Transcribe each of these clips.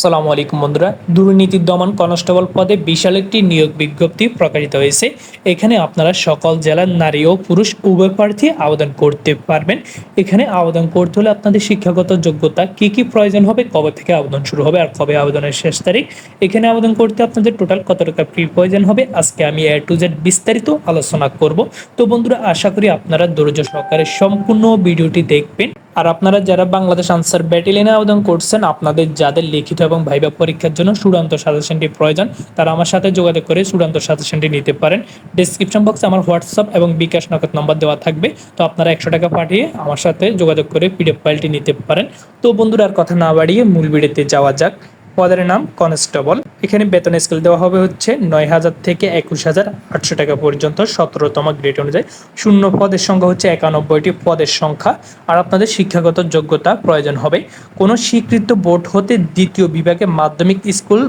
সালামু আলাইকুম বন্ধুরা। দুর্নীতি দমন কনস্টেবল পদে বিশাল একটি নিয়োগ বিজ্ঞপ্তি প্রকাশিত হয়েছে। এখানে আপনারা সকল জেলার নারী ও পুরুষ উভয় প্রার্থী আবেদন করতে পারবেন। এখানে আবেদন করতে হলে আপনাদের শিক্ষাগত যোগ্যতা কি কি প্রয়োজন হবে, কবে থেকে আবেদন শুরু হবে আর কবে আবেদনের শেষ তারিখ। এখানে আবেদন করতে আপনাদের টোটাল কত টাকা ফি প্রয়োজন হবে, আজকে আমি এ টু জেড বিস্তারিত আলোচনা করব। তো বন্ধুরা, আশা করি আপনারা ধৈর্য সহকারে সম্পূর্ণ ভিডিওটি দেখবেন। আর আপনারা যারা বাংলাদেশ আনসার ব্যাটালিয়নে আবেদন করছেন, আপনাদের যাদের লিখিত এবং ভাইবা পরীক্ষার জন্য চূড়ান্ত সাজেশনটি প্রয়োজন, তারা আমার সাথে যোগাযোগ করে চূড়ান্ত সাজেশনটি নিতে পারেন। ডিসক্রিপশন বক্সে আমার হোয়াটসঅ্যাপ এবং বিকাশ নগদ নম্বর দেওয়া থাকবে, তো আপনারা একশো টাকা পাঠিয়ে আমার সাথে যোগাযোগ করে পিডিএফ ফাইলটি নিতে পারেন। তো বন্ধুরা, আর কথা না বাড়িয়ে মূল ভিডিওতে যাওয়া যাক। পদের নাম কনস্টেবল। এখানে বেতন স্কেল দেওয়া হবে হচ্ছে নয় হাজার থেকে একুশ হাজার আটশো টাকা পর্যন্ত সতেরোতম গ্রেড অনুযায়ী। শূন্য পদের সংখ্যা হচ্ছে একানব্বইটি পদের সংখ্যা। আর আপনাদের শিক্ষাগত যোগ্যতা প্রয়োজন হবে। কোনো স্বীকৃত বোর্ড হতে দ্বিতীয় বিভাগে মাধ্যমিক স্কুল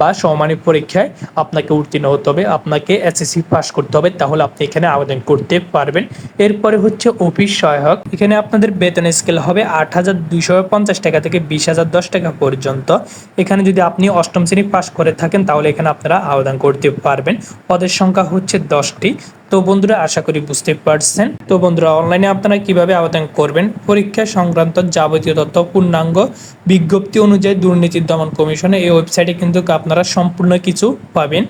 বা সমমানিক পরীক্ষায় আপনাকে উত্তীর্ণ হতে হবে, আপনাকে এসএসসি পাস করতে হবে, তাহলে আপনি এখানে আবেদন করতে পারবেন। এরপরে হচ্ছে অফিস সহায়ক। এখানে আপনাদের বেতন স্কেল হবে আট হাজার দুইশো পঞ্চাশ টাকা থেকে বিশ হাজার দশ টাকা পর্যন্ত। এখানে যদি আপনি অষ্টম শ্রেণি পাস করে থাকেন, তাহলে এখানে আপনারা আবেদন করতে পারবেন। পদের সংখ্যা হচ্ছে দশটি। তো বন্ধুরা, আশা করি বুঝতে পারছেন। তো বন্ধুরা অনলাইনে আপনারা কীভাবে আবেদন করবেন? পরীক্ষা সংক্রান্ত যাবতীয় তথ্য, পূর্ণাঙ্গ বিজ্ঞপ্তি অনুযায়ী দুর্নীতি দমন কমিশনে এই ওয়েবসাইটে কিন্তু আপনারা সম্পূর্ণ কিছু পাবেন।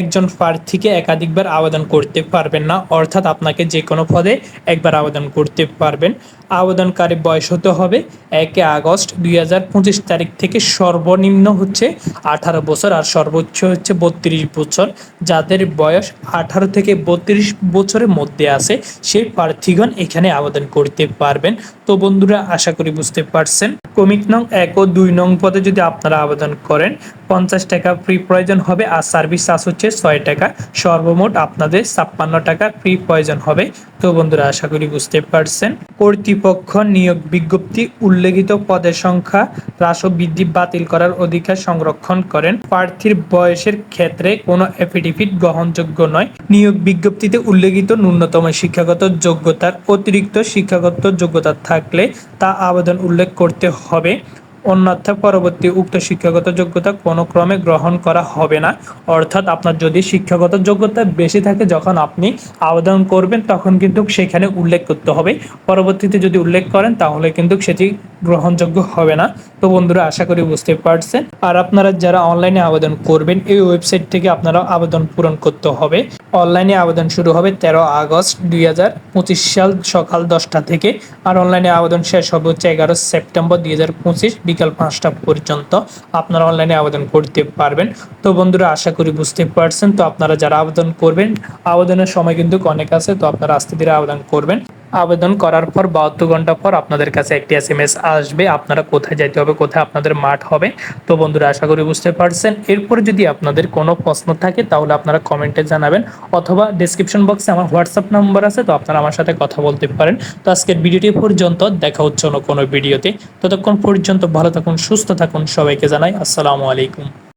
একজন প্রার্থীকে একাধিকবার আবেদন করতে পারবেন না, অর্থাৎ আপনাকে যে কোনো পদে একবার আবেদন করতে পারবেন। আবেদনকারী বয়স হতে হবে। একে আগস্ট দুই হাজার পঁচিশ তারিখ থেকে সর্বনিম্ন হচ্ছে আঠারো বছর আর সর্বোচ্চ হচ্ছে বত্রিশ বছর। যাদের বয়স আঠারো থেকে বত্রিশ বছরের মধ্যে আছে, সেই প্রার্থীগণ এখানে আবেদন করতে পারবেন। তো বন্ধুরা, আশা করি বুঝতে পারছেন। কমিক নং এক ও দুই নং পদে যদি আপনারা আবেদন করেন, পঞ্চাশ টাকা ফ্রি প্রয়োজন হবে আর সার্ভিস চার্জ হচ্ছে ছয় টাকা। সর্বমোট আপনাদের ছাপ্পান্ন টাকা ফ্রি প্রয়োজন হবে। তো বন্ধুরা, আশা করি বুঝতে পারছেন। কর্তৃপক্ষ নিয়োগ বিজ্ঞপ্তি উল্লেখিত পদের সংখ্যা হ্রাস ও বৃদ্ধি বাতিল করার অধিকার সংরক্ষণ করেন। প্রার্থীর বয়সের ক্ষেত্রে কোনো অ্যাফিডেভিট গ্রহণযোগ্য নয়। নিয়োগ বিজ্ঞপ্তিতে উল্লেখিত ন্যূনতম শিক্ষাগত যোগ্যতার অতিরিক্ত শিক্ষাগত যোগ্যতা থাকলে তা আবেদন উল্লেখ করতে হবে। অন্যথা পরবর্তী উক্ত শিক্ষাগত যোগ্যতা কোনো ক্রমে গ্রহণ করা হবে না। অর্থাৎ আপনার যদি শিক্ষাগত যোগ্যতা বেশি থাকে যখন আপনি আবেদন করবেন, তখন কিন্তু সেখানে উল্লেখ করতে হবে। পরবর্তীতে যদি উল্লেখ করেন, তাহলে কিন্তু সেটি গ্রহণযোগ্য হবে না। তো বন্ধুরা, আশা করি বুঝতে পারছেন। আর আপনারা যারা অনলাইনে আবেদন করবেন, এই ওয়েবসাইট থেকে আপনারা আবেদন পূরণ করতে হবে। অনলাইনে আবেদন শুরু হবে তেরো আগস্ট দুই হাজার পঁচিশ সাল সকাল দশটা থেকে। আর অনলাইনে আবেদন শেষ হবে হচ্ছে এগারো সেপ্টেম্বর দুই হাজার পঁচিশ বিকাল পাঁচটা পর্যন্ত আপনারা অনলাইনে আবেদন করতে পারবেন। তো বন্ধুরা, আশা করি বুঝতে পারছেন। তো আপনারা যারা আবেদন করবেন, আবেদনের সময় কিন্তু অনেক আছে, তো আপনারা আস্তে ধীরে আবেদন করবেন। আবেদন করার পর বাহাত্তর ঘণ্টা পর আপনাদের কাছে একটি এস এম এস আসবে, আপনারা কোথায় যেতে হবে, কোথায় আপনাদের মাঠ হবে। তো বন্ধুরা, আশা করি বুঝতে পারছেন। এরপরে যদি আপনাদের কোনো প্রশ্ন থাকে, তাহলে আপনারা কমেন্টে জানাবেন অথবা ডিসক্রিপশন বক্সে আমার হোয়াটসঅ্যাপ নাম্বার আছে, তো আপনারা আমার সাথে কথা বলতে পারেন। তো আজকের ভিডিওটি পর্যন্ত, দেখা হচ্ছে অন্য কোনো ভিডিওতে। ততক্ষণ পর্যন্ত ভালো থাকুন, সুস্থ থাকুন, সবাইকে জানাই আসসালামু আলাইকুম।